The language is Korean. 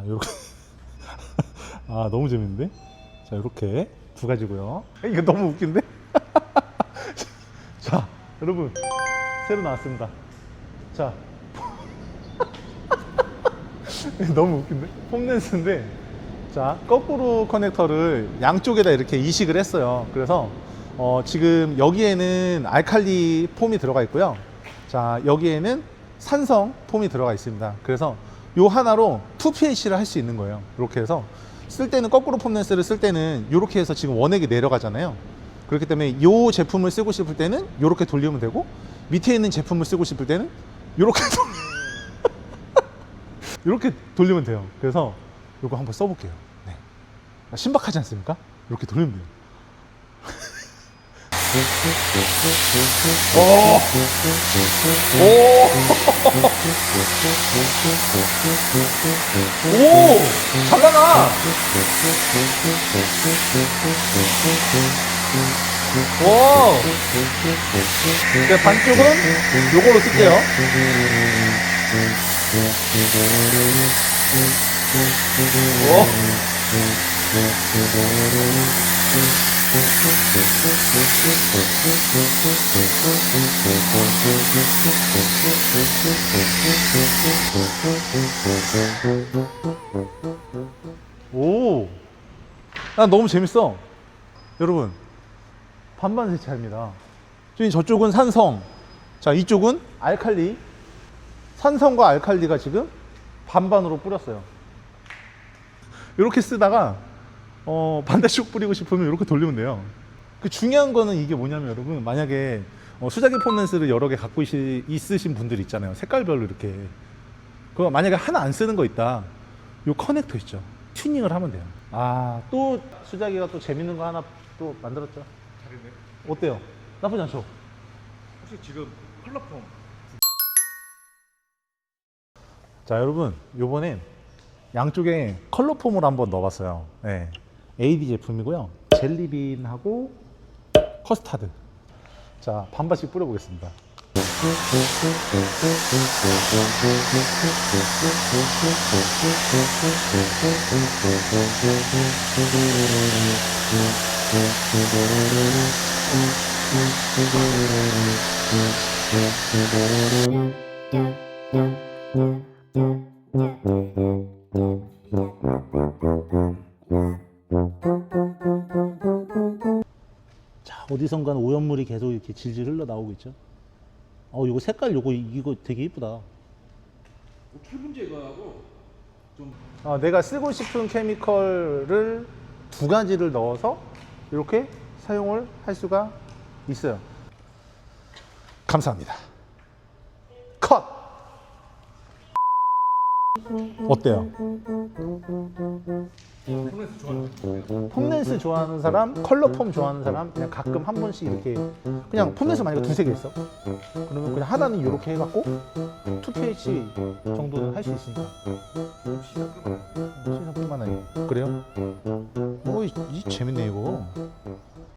자, 요렇게. 아, 너무 재밌는데? 자, 요렇게 두 가지고요. 이거 너무 웃긴데? 자, 여러분. 새로 나왔습니다. 자. 너무 웃긴데? 폼렌스인데. 자, 거꾸로 커넥터를 양쪽에다 이렇게 이식을 했어요. 그래서 어, 지금 여기에는 알칼리 폼이 들어가 있고요. 자, 여기에는 산성 폼이 들어가 있습니다. 그래서 요 하나로 2pH를 할 수 있는 거예요. 이렇게 해서 쓸 때는 거꾸로 폼렌스를 쓸 때는 이렇게 해서 지금 원액이 내려가잖아요. 그렇기 때문에 이 제품을 쓰고 싶을 때는 이렇게 돌리면 되고 밑에 있는 제품을 쓰고 싶을 때는 이렇게 이렇게 돌리면 돼요. 그래서 이거 한번 써볼게요. 네. 아, 신박하지 않습니까? 이렇게 돌리면 돼요. 오! 잘 나가! 오! 네, 반쪽은 요걸로 쓸게요. 오! 오! 나 너무 재밌어. 여러분, 반반 세차입니다. 저쪽은 산성, 자, 이쪽은 알칼리. 산성과 알칼리가 지금 반반으로 뿌렸어요. 이렇게 쓰다가, 어, 반대쪽 뿌리고 싶으면 이렇게 돌리면 돼요. 그 중요한 거는 이게 뭐냐면 여러분, 만약에 어, 수자기 폼렌스를 여러 개 갖고 있, 있으신 분들 있잖아요. 색깔별로 이렇게. 그거 만약에 하나 안 쓰는 거 있다. 요 커넥터 있죠. 튜닝을 하면 돼요. 아, 또 수자기가 또 재밌는 거 하나 또 만들었죠. 다르네. 어때요? 나쁘지 않죠? 혹시 지금 컬러폼 자, 여러분, 요번엔 양쪽에 컬러 폼을 한번 넣어봤어요. 네. AD 제품이고요. 젤리빈하고 커스타드. 자, 반반씩 뿌려보겠습니다. 어디선가 오염물이 계속 이렇게 질질 흘러 나오고 있죠. 어, 요거 색깔 요거 이거 되게 이쁘다. 철분 제거하고 좀 어, 내가 쓰고 싶은 케미컬을 두 가지를 넣어서 이렇게 사용을 할 수가 있어요. 감사합니다. 컷! 어때요? 폼렌스 좋아하는 사람, 컬러폼 좋아하는 사람, 그냥 가끔 한 번씩 이렇게 그냥 폼렌스 만약에 두세 개 있어. 그러면 그냥 하나는 이렇게 해갖고 2pH 정도는 할 수 있으니까.